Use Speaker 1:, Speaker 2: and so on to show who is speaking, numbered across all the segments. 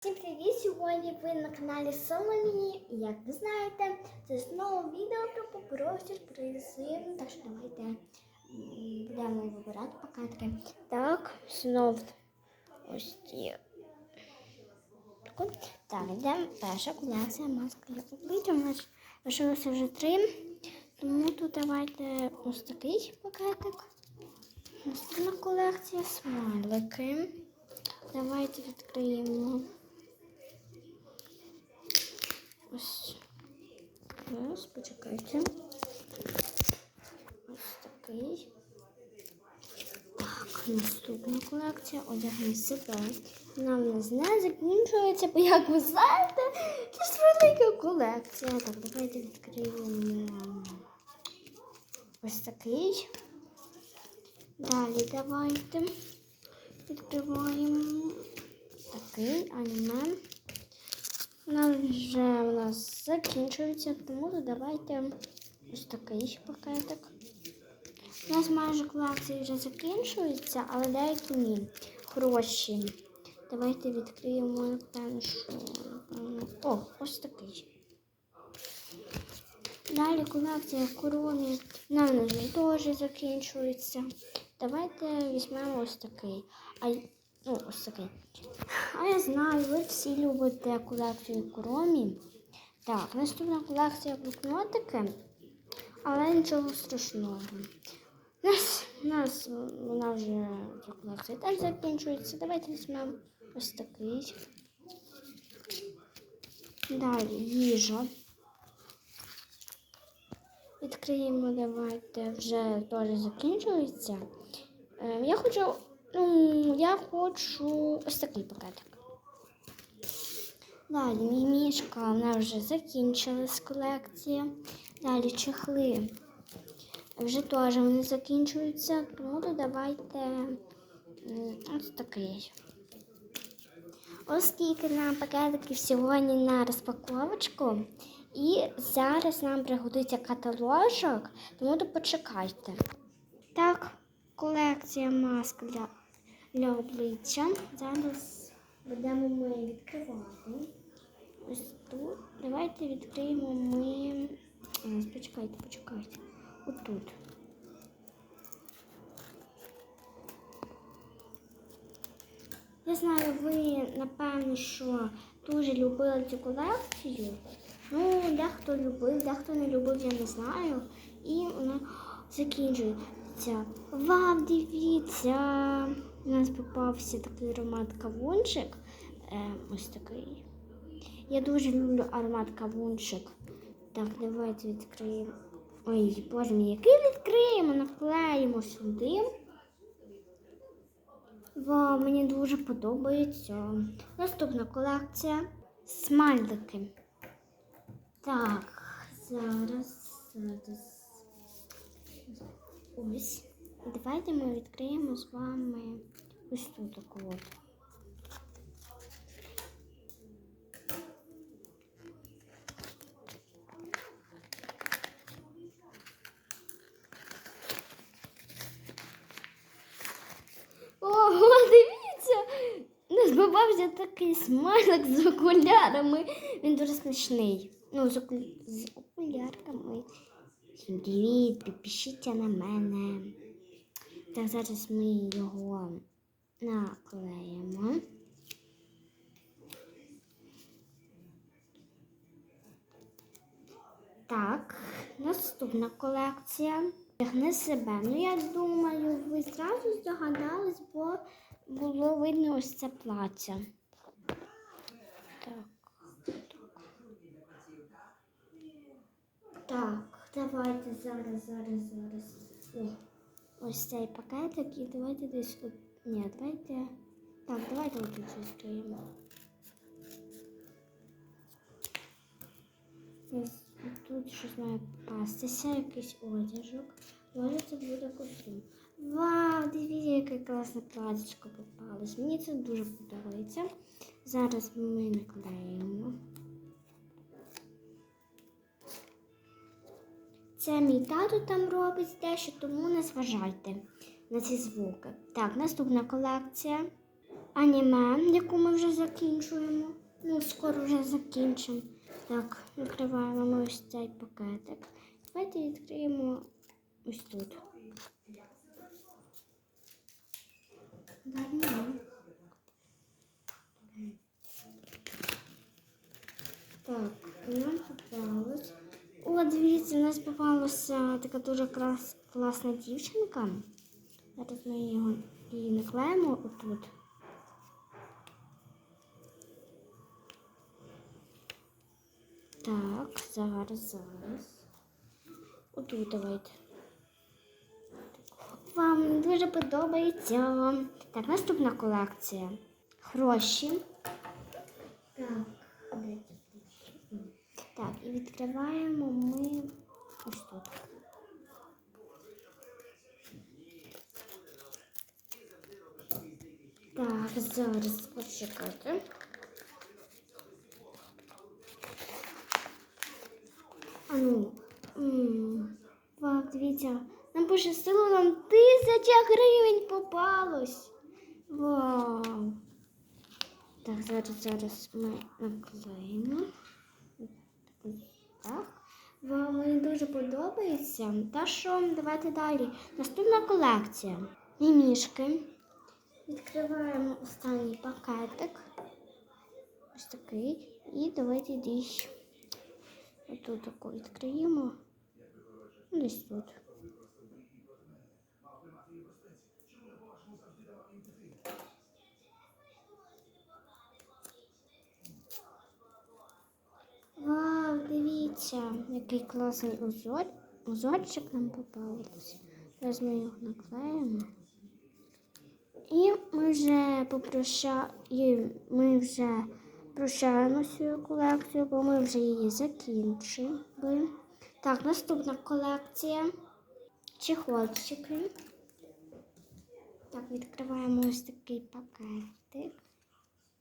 Speaker 1: Всім привіт! Сьогодні ви на каналі Соломії. І як ви знаєте, це знову відео про попрості призи. Так що давайте будемо вибирати пакетики. Так, знов ось ці. Так, йдемо. Перша колекція маска для обличчя. У нас лишилося вже три. Тому тут давайте ось такий пакетик. Наступна колекція смайлики. Давайте відкриємо. Ось. Ось, почекайте. Ось такий. Так, наступна колекція одягни себе. Нас не закінчується, бо як ви знаєте, це ж велика колекція. Так, давайте відкриємо ось такий. Далі давайте відкриваємо такий аніме. Вона вже у нас закінчується, тому давайте ось такий пакетик. У нас майже колекції вже закінчуються, але деякі ні. Хороші. Давайте відкриємо, напевно, О, ось такий. Далі колекція корони на вже теж закінчується. Давайте візьмемо ось такий. Ну, ось такий. А я знаю, ви всі любите колекцію коромі. Так, наступна колекція блокнотики, але нічого страшного. У нас, нас вона вже ця колекція теж закінчується. Давайте візьмемо ось такий. Далі їжа. Відкриємо, давайте вже теж закінчується. Е, Я хочу, ну, я хочу ось такий пакетик. Далі мімішка, вона вже закінчилась колекція. Далі чехли. Вже теж вони закінчуються, тому додавайте ось такий. Оскільки нам пакетиків сьогодні на розпаковочку, і зараз нам пригодиться каталожок, тому то почекайте. Так, колекція маск для, для обличчя. Зараз будемо ми відкривати. Ось тут. Давайте відкриємо ми. Почекайте, почекайте. Отут. Я знаю, ви напевно, що дуже любили цю колекцію. Ну, дехто любив, дехто не любив, я не знаю. І вона закінчується. Вау, дивіться! У нас попався такий аромат кавунчик. Е, ось такий. Я дуже люблю аромат кавунчик. Так, давайте відкриємо. Ой, боже мій, який відкриємо, наклеїмо сюди. Вау, мені дуже подобається. Наступна колекція смайлики. Так, зараз, зараз. Ось. Давайте ми відкриємо з вами ось тут таку от. Ого, дивіться! Нас попався такий смайлик з окулярами. Він дуже смішний. Ну, з, оку... з окулярками. Привіт, підпишіться на мене. Так, зараз ми його наклеїмо. Так, наступна колекція. Тягни себе. Ну, я думаю, ви зразу здогадались, бо було видно ось це плаття. Так. Так, давайте зараз, зараз, зараз. О, ось цей пакетик і давайте десь от. Ні, давайте. Так, давайте отут відкриємо. Ось Тут щось має попастися, якийсь одяжок. Може це буде костюм. Вау, дивіться, яке класне платічко попалось. Мені це дуже подобається. Зараз ми наклеїмо. Це мій тато там робить дещо, тому не зважайте на ці звуки. Так, наступна колекція. аніме, яку ми вже закінчуємо. Ну, скоро вже закінчимо. Так, відкриваємо ми ось цей пакетик. Давайте відкриємо ось тут. Далі. Так, нам попалось. О, дивіться, у нас попалася така дуже клас, класна дівчинка. Зараз ми її наклеїмо отут. Так, зараз, зараз. Отут давайте. Вам дуже подобається. Так, наступна колекція. Гроші. Так. Так, і відкриваємо ми ось тут. Так, зараз почекайте. А ну, дивіться, нам пощастило, нам тисяча гривень попалось. Вау. Так, зараз, зараз ми наклеїмо. Так. Вам мені дуже подобається. Та що, давайте далі. Наступна колекція. Мімішки. Відкриваємо останній пакетик. Ось такий. І давайте десь отут таку відкриємо. Десь тут. Вау, дивіться, який класний узор. Узорчик нам попався. Зараз ми його наклеїмо. І ми вже попроща... ми вже прощаємо свою колекцію, бо ми вже її закінчили. Так, наступна колекція. Чехольчики. Так, відкриваємо ось такий пакетик.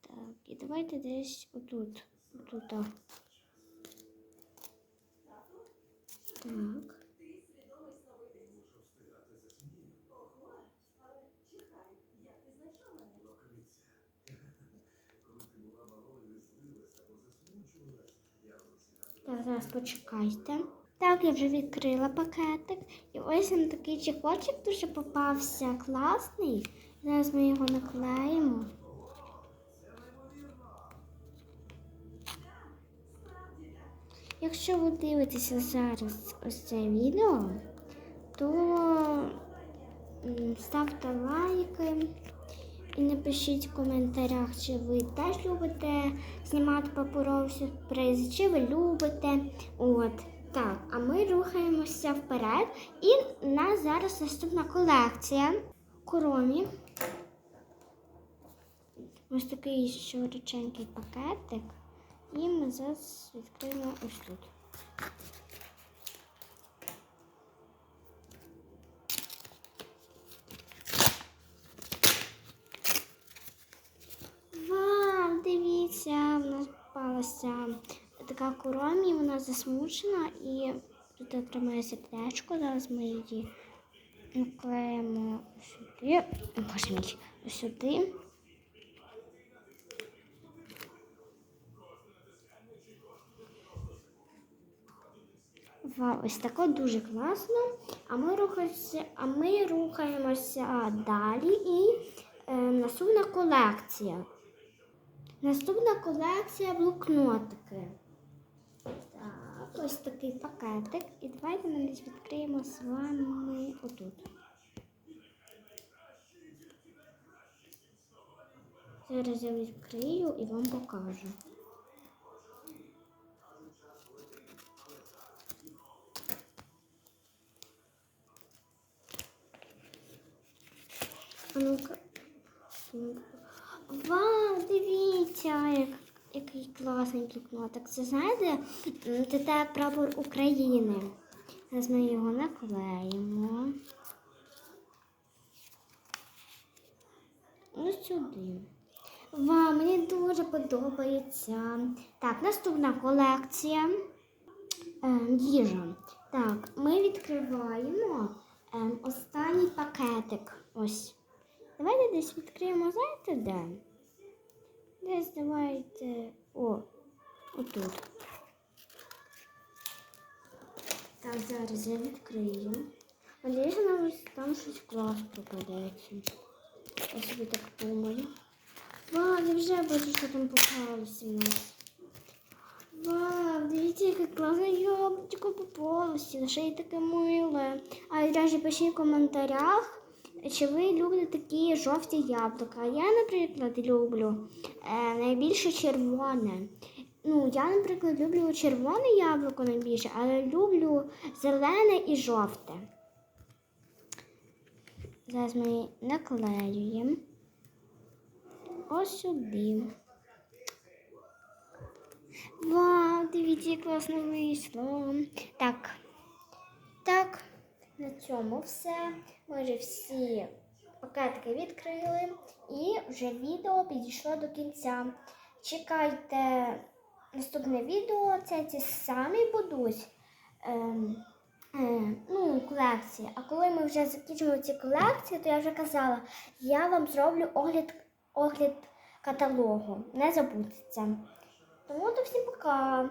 Speaker 1: Так, і давайте десь отут. Отут. о. Так. Так, зараз почекайте. Так, я вже відкрила пакетик. І ось нам такий чехольчик дуже попався. Класний. Зараз ми його наклеїмо. Якщо ви дивитеся зараз ось це відео, то ставте лайки і напишіть в коментарях, чи ви теж любите знімати паперові сюрпризи, чи ви любите. От. Так, а ми рухаємося вперед. І у нас зараз наступна колекція коромі. Ось такий широченький пакетик. І ми зараз відкриємо ось тут. Вау, дивіться, в нас попалася така коромі, вона засмучена і тут тримає сердечко. Зараз ми її наклеїмо сюди. Боже мій, сюди. Вау, ось тако дуже класно. А ми рухаємося, а ми рухаємося далі і е, наступна колекція. Наступна колекція блокнотики. Так, ось такий пакетик. І давайте ми десь відкриємо з вами отут. Зараз я відкрию і вам покажу. Класний блокнотик. Це знаєте, те прапор України. Зараз ми його наклеїмо. Ось сюди. Вау, мені дуже подобається. Так, наступна колекція. Е, їжа. Так, ми відкриваємо ем, останній пакетик. Ось. Давайте десь відкриємо, знаєте де? Десь давайте. О, отут. Так, зараз я відкрию. Надіюся, нам ось там щось клас попадеться. Я собі так думаю. Вау, я вже бачу, що там попалося в нас. Вау, дивіться, яке класне яблучко попалося. Ще й таке миле. А і навіть пишіть в коментарях, Чи ви любите такі жовті яблука. Я, наприклад, люблю е, найбільше червоне. Ну, я, наприклад, люблю червоне яблуко найбільше, але люблю зелене і жовте. Зараз ми наклеюємо. Ось сюди. Вау, дивіться, як класно вийшло. Так. Так, на цьому все. Ми вже всі пакетики відкрили і вже відео підійшло до кінця. Чекайте наступне відео, це ті самі будуть. Е, ну, колекції. А коли ми вже закінчимо ці колекції, то я вже казала, я вам зроблю огляд, огляд каталогу. Не забудьте. Тому то всім пока.